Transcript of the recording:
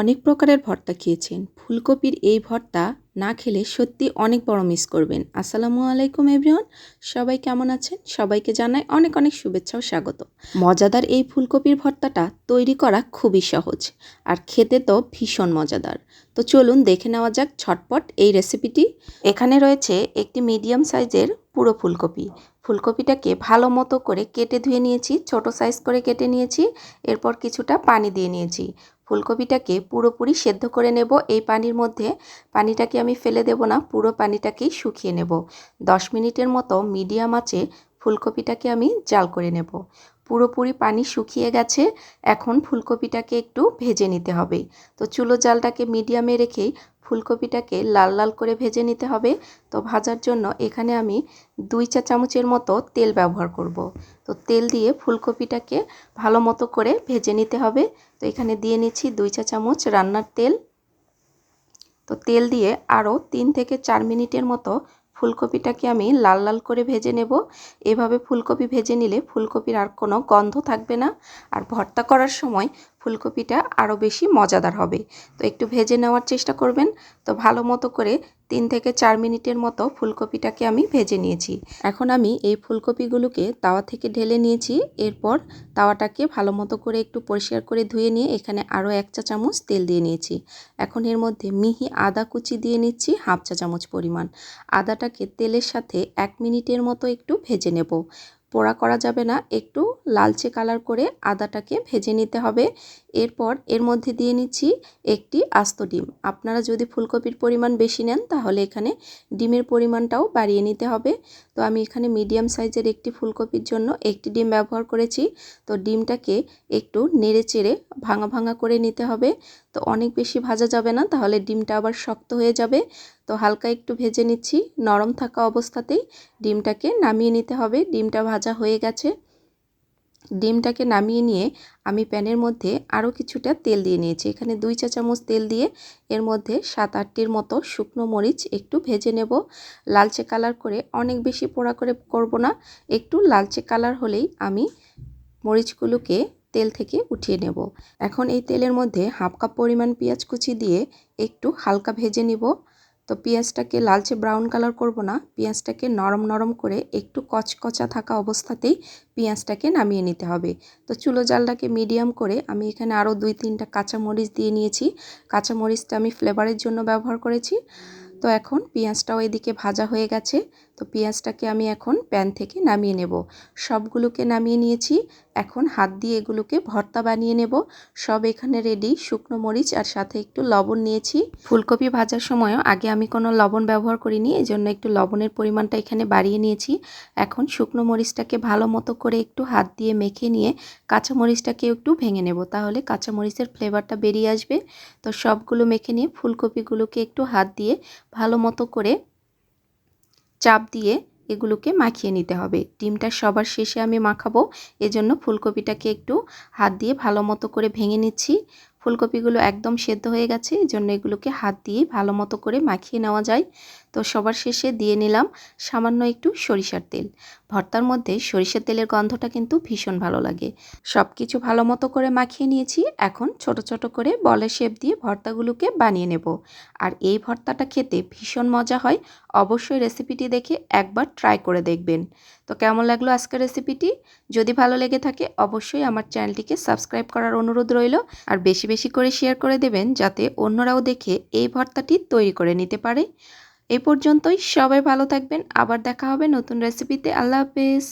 অনেক প্রকারের ভর্তা খেয়েছেন। ফুলকপির এই ভর্তা না খেলে সত্যি অনেক বড় মিস করবেন। আসসালামু আলাইকুম এভরিওয়ান সবাই কেমন আছেন? সবাইকে জানাই অনেক অনেক শুভেচ্ছা ও স্বাগত। মজাদার এই ফুলকপির ভর্তাটা তৈরি করা খুবই সহজ, আর খেতে তো ভীষণ মজাদার। তো চলুন দেখে নেওয়া যাক ছটপট এই রেসিপিটি এখানে রয়েছে একটি মিডিয়াম সাইজের পুরো ফুলকপি। ফুলকপিটাকে ভালো মতো করে কেটে ধুয়ে নিয়েছি, ছোট সাইজ করে কেটে নিয়েছি, এরপর কিছুটা পানি দিয়ে নিয়েছি। ফুলকপিটাকে পুরোপুরি সেদ্ধ করে নেব। এই পানির মধ্যে পানিটাকে আমি ফেলে দেব না, পুরো পানিটাকেই শুকিয়ে নেব। দশ মিনিটের মতো মিডিয়াম আঁচে ফুলকপিটাকে আমি জাল করে নেব। পুরোপুরি পানি শুকিয়ে গেছে, এখন ফুলকপিটাকে একটু ভেজে নিতে হবে। তো চুলো জালটাকে মিডিয়ামে রেখেই ফুলকপিটাকে লাল লাল করে ভেজে নিতে হবে। তো ভাজার জন্য এখানে আমি দুই চা চামচের মতো তেল ব্যবহার করব। তো তেল দিয়ে ফুলকপিটাকে ভালো মতো করে ভেজে নিতে হবে। তো এখানে দিয়ে নিচ্ছি দুই চা চামচ রান্নার তেল। তো তেল দিয়ে আরও তিন থেকে চার মিনিটের মতো ফুলকপিটাকে আমি লাল লাল করে ভেজে নেব। এভাবে ফুলকপি ভেজে নিলে ফুলকপির আর কোনো গন্ধ থাকবে না। আর ভর্তা করার সময় ফুলকপিটা আরও বেশি মজাদার হবে। তো একটু ভেজে নেওয়ার চেষ্টা করবেন। তো ভালো মতো করে তিন থেকে চার মিনিটের মতো ফুলকপিটাকে আমি ভেজে নিয়েছি। এখন আমি এই ফুলকপিগুলোকে তাওয়া থেকে ঢেলে নিয়েছি। এরপর তাওয়াটাকে ভালো মতো করে একটু পরিষ্কার করে ধুয়ে নিয়ে এখানে আরও এক চা চামচ তেল দিয়ে নিয়েছি। এখন এর মধ্যে মিহি আদা কুচি দিয়ে নিচ্ছি হাফ চা চামচ পরিমাণ। আদাটাকে তেলের সাথে এক মিনিটের মতো একটু ভেজে নেব। পোড়া করা যাবে না, একটু লালচে কালার করে আদাটাকে ভেজে নিতে হবে। এরপর এর মধ্যে দিয়ে নিচ্ছি একটি আস্ত ডিম। আপনারা যদি ফুলকপির পরিমাণ বেশি নেন, তাহলে এখানে ডিমের পরিমাণটাও বাড়িয়ে নিতে হবে। তো আমি এখানে মিডিয়াম সাইজের একটি ফুলকপির জন্য একটি ডিম ব্যবহার করেছি। তো ডিমটাকে একটু নেড়ে চেড়ে ভাঙা ভাঙা করে নিতে হবে। তো অনেক বেশি ভাজা যাবে না, তাহলে ডিমটা আবার শক্ত হয়ে যাবে। তো হালকা একটু ভেজে নিচ্ছি। নরম থাকা অবস্থাতেই ডিমটাকে নামিয়ে নিতে হবে। ডিমটা ভাজা হয়ে গেছে। ডিমটাকে নামিয়ে নিয়ে আমি প্যানের মধ্যে আরও কিছুটা তেল দিয়ে নিয়েছি। এখানে দুই চা চামচ তেল দিয়ে এর মধ্যে সাত আটটির মতো শুকনো মরিচ একটু ভেজে নেব। লালচে কালার করে অনেক বেশি পোড়া করে করব না। একটু লালচে কালার হলেই আমি মরিচগুলোকে তেল থেকে উঠিয়ে নেব। এখন এই তেলের মধ্যে হাফ কাপ পরিমাণ পেঁয়াজ কুচি দিয়ে একটু হালকা ভেজে নিব। তো পেঁয়াজটাকে লালচে ব্রাউন কালার করব না, পেঁয়াজটাকে নরম নরম করে একটু কচকচা থাকা অবস্থাতেই পেঁয়াজটাকে নামিয়ে নিতে হবে। তো চুলো জালটাকে মিডিয়াম করে আমি এখানে আরও দুই তিনটা কাঁচামরিচ দিয়ে নিয়েছি। কাঁচামরিচটা আমি ফ্লেভারের জন্য ব্যবহার করেছি। তো এখন পেঁয়াজটাও এদিকে ভাজা হয়ে গেছে। তো পেঁয়াজটাকে আমি এখন প্যান থেকে নামিয়ে নেব। সবগুলোকে নামিয়ে নিয়েছি। এখন হাত দিয়ে এগুলোকে ভর্তা বানিয়ে নেব। সব এখানে রেডি শুকনো মরিচ আর সাথে একটু লবণ নিয়েছি। ফুলকপি ভাজার সময়ও আগে আমি কোনো লবণ ব্যবহার করিনি এই জন্য একটু লবণের পরিমাণটা এখানে বাড়িয়ে নিয়েছি। এখন শুকনো মরিচটাকে ভালো মতো করে একটু হাত দিয়ে মেখে নিয়ে কাঁচা মরিচটাকে একটু ভেঙে নেব, তাহলে কাঁচা মরিচের ফ্লেভারটা বেরিয়ে আসবে। তো সবগুলো মেখে নিয়ে ফুলকপিগুলোকে একটু হাত দিয়ে ভালো মতো করে চাপ দিয়ে এগুলোকে মাখিয়ে নিতে হবে। ডিমটা সবার শেষে আমি মাখাবো। এজন্য ফুলকপিটাকে একটু হাত দিয়ে ভালো মতো করে ভেঙে নিচ্ছি। ফুলকপিগুলো একদম সেদ্ধ হয়ে গেছে, এজন্য জন্য এগুলোকে হাত দিয়ে ভালো মতো করে মাখিয়ে নেওয়া যায়। তো সবার শেষে দিয়ে নিলাম সামান্য একটু সরিষার তেল। ভর্তার মধ্যে সরিষার তেলের গন্ধটা কিন্তু ভীষণ ভালো লাগে। সব কিছু ভালো মতো করে মাখিয়ে নিয়েছি। এখন ছোট ছোট করে বলের শেপ দিয়ে ভর্তাগুলোকে বানিয়ে নেব। আর এই ভর্তাটা খেতে ভীষণ মজা হয়। অবশ্যই রেসিপিটি দেখে একবার ট্রাই করে দেখবেন। তো কেমন লাগল আজকের রেসিপিটি? যদি ভালো লেগে থাকে অবশ্যই আমার চ্যানেলটিকে সাবস্ক্রাইব করার অনুরোধ রইল। আর বেশি বেশি করে শেয়ার করে দেবেন যাতে অন্যরাও দেখে এই ভর্তাটি তৈরি করে নিতে পারে। এই পর্যন্তই। সবাই ভালো থাকবেন। আবার দেখা হবে নতুন রেসিপিতে আল্লাহ হাফেজ।